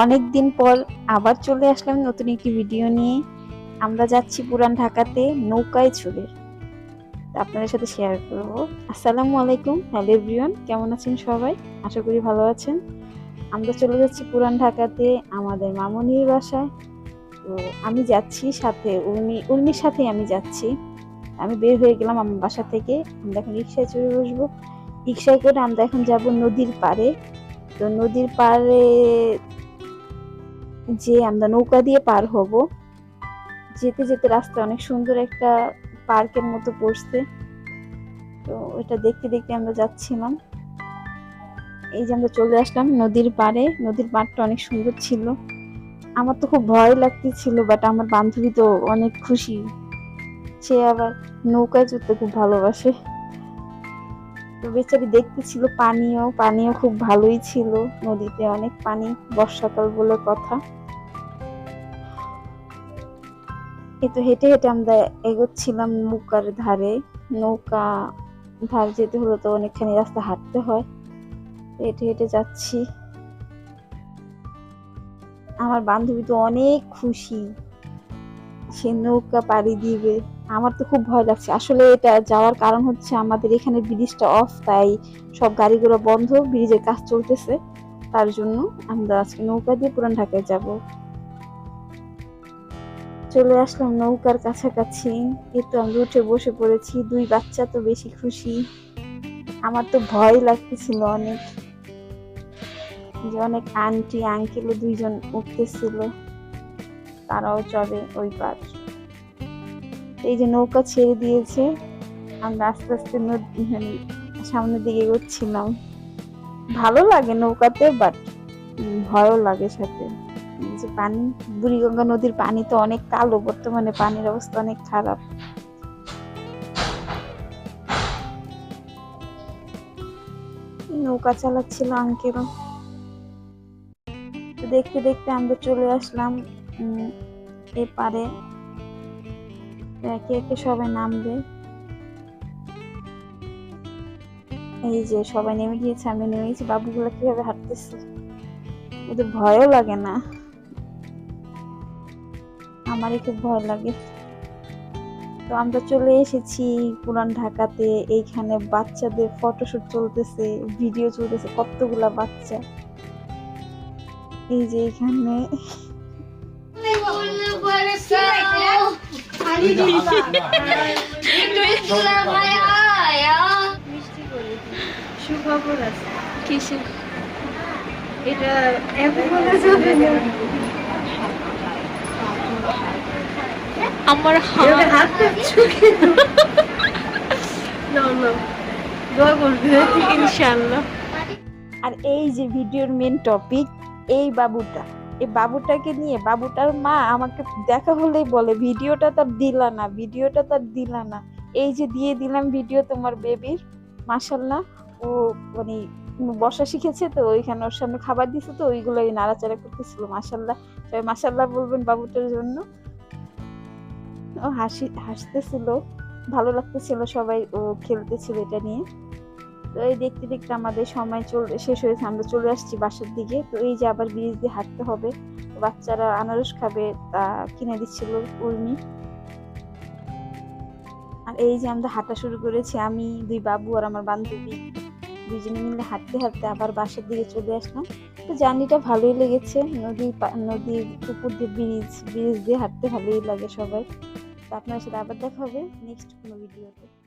অনেক দিন পর আবার চলে আসলাম নতুন একটি ভিডিও নিয়ে। আমরা যাচ্ছি পুরান ঢাকাতে নৌকায় তা আপনাদের সাথে শেয়ার করব। আসসালামু আলাইকুম হ্যালো এভরিওয়ান কেমন আছেন সবাই? আশা করি ভালো আছেন। আমরা চলে যাচ্ছি পুরান ঢাকাতে আমাদের মামনির বাসায়। তো আমি যাচ্ছি সাথে উর্মি, উর্মির সাথেই আমি যাচ্ছি। আমি বের হয়ে গেলাম আমার বাসা থেকে। আমরা এখন রিক্সায় চড়ে বসবো। রিক্সায় করে আমরা এখন যাব নদীর পাড়ে। তো নদীর পাড়ে যে আমরা নৌকা দিয়ে পার হব। যেতে যেতে রাস্তা অনেক সুন্দর একটা পার্কের মতো পড়ছে। তো ওটা দেখতে দেখতে আমরা যাচ্ছিলাম। এই যে আমরা চলে আসলাম নদীর পাড়ে। নদীর পাড়টা অনেক সুন্দর ছিল। আমার তো খুব ভয় লাগতেছিল বাট আমার বান্ধবী তো অনেক খুশি। সে আবার নৌকায় চড়তে খুব ভালোবাসে। বেচারি দেখতেছিল পানিও পানিও খুব ভালোই ছিল। নদীতে অনেক পানি বর্ষাকাল বলে কথা। এই তো হেঁটে হেঁটে আমরা এগোচ্ছিলাম নৌকার ধারে। নৌকা ধার যেতে হলে তো অনেকখানি রাস্তা হাঁটতে হয়। হেঁটে হেঁটে যাচ্ছি। আমার বান্ধবী তো অনেক খুশি। সে নৌকা পাড়ি দিবে। আমার তো খুব ভয় লাগছে। আসলে এটা যাওয়ার কারণ হচ্ছে আমাদের এখানে ব্রিজটা অফ তাই সব গাড়িগুলো বন্ধ, ব্রিজের কাজ চলতেছে। তার জন্য আমরা আজকে নৌকা দিয়ে পুরান ঢাকায় যাব। চলে আসলাম নৌকার কাছাকাছি। এই তো উঠে বসে পড়েছি। দুই বাচ্চা তো বেশি খুশি। আমার তো ভয় লাগতেছিল অনেক। যে অনেক আন্টি আঙ্কেল দুইজন উঠতেছিল। তারাও চলে ওই পার। এই যে নৌকা ছেড়ে দিয়েছে, আমরা আস্তে আস্তে মানে সামনের দিকে এগোচ্ছিলাম। ভালো লাগে নৌকাতে বাট ভয়ও লাগে সাথে। যে পানি, বুড়িগঙ্গা নদীর পানি তো অনেক কালো, বর্তমানে পানির অবস্থা অনেক খারাপ। নৌকা চালাচ্ছিল আঙ্কেলও। তো দেখতে দেখতে আমরা চলে আসলাম এপারে একে একে সবাই নামবে। এই যে সবাই নেমে গিয়েছে, আমি নেমে গেছি। বাবুগুলো কীভাবে হাঁটতেছে? ওদের ভয়ও লাগে না। আমারই খুব ভয় লাগে। তো আমরা চলে এসেছি পুরান ঢাকাতে। এইখানে বাচ্চাদের ফটোশুট চলতেছে, ভিডিও চলতেছে, কতগুলা বাচ্চা। এই যে এখানে সুখবর আছে কিসে এটা এখন বলা যাবে না আমার হাত ইনশাআল্লাহ। আর এই যে ভিডিওর মেন টপিক এই বাবুটা। এই বাবুটাকে নিয়ে, বাবুটার মা আমাকে দেখা হলেই বলে, ভিডিওটা তার দিলা না, ভিডিওটা তার দিলা না। এই যে দিয়ে দিলাম ভিডিও তোমার বেবির, মাশাল্লাহ। ও মানে বসা শিখেছে তো, ওইখানে ওর সামনে খাবার দিছে তো, ওইগুলোই নাড়াচাড়া করতেছিল, মাশাল্লাহ। সবাই মাশাল্লাহ বলবেন বাবুটার জন্য। ও হাসি, হাসতেছিল, ভালো লাগতেছিল সবাই, ও খেলতেছিল এটা নিয়ে। তো এই দেখতে দেখতে আমাদের সময় চল, শেষ হয়েছে, আমরা চলে আসছি বাসার দিকে। তো এই যে আবার ব্রিজ দিয়ে হাঁটতে হবে। বাচ্চারা আনারস খাবে, তা কিনে দিচ্ছিল উর্মি। আর এই যে আমরা হাঁটা শুরু করেছি, আমি, দুই বাবু আর আমার বান্ধবী। দুজনে মিলে হাঁটতে হাঁটতে আবার বাসার দিকে চলে আসলাম। তো জার্নিটা ভালোই লেগেছে। নদী নদীর উপর দিয়ে ব্রিজ ব্রিজ দিয়ে হাঁটতে ভালোই লাগে সবাই। তো আপনার সাথে আবার দেখা হবে নেক্সট কোনো ভিডিওতে।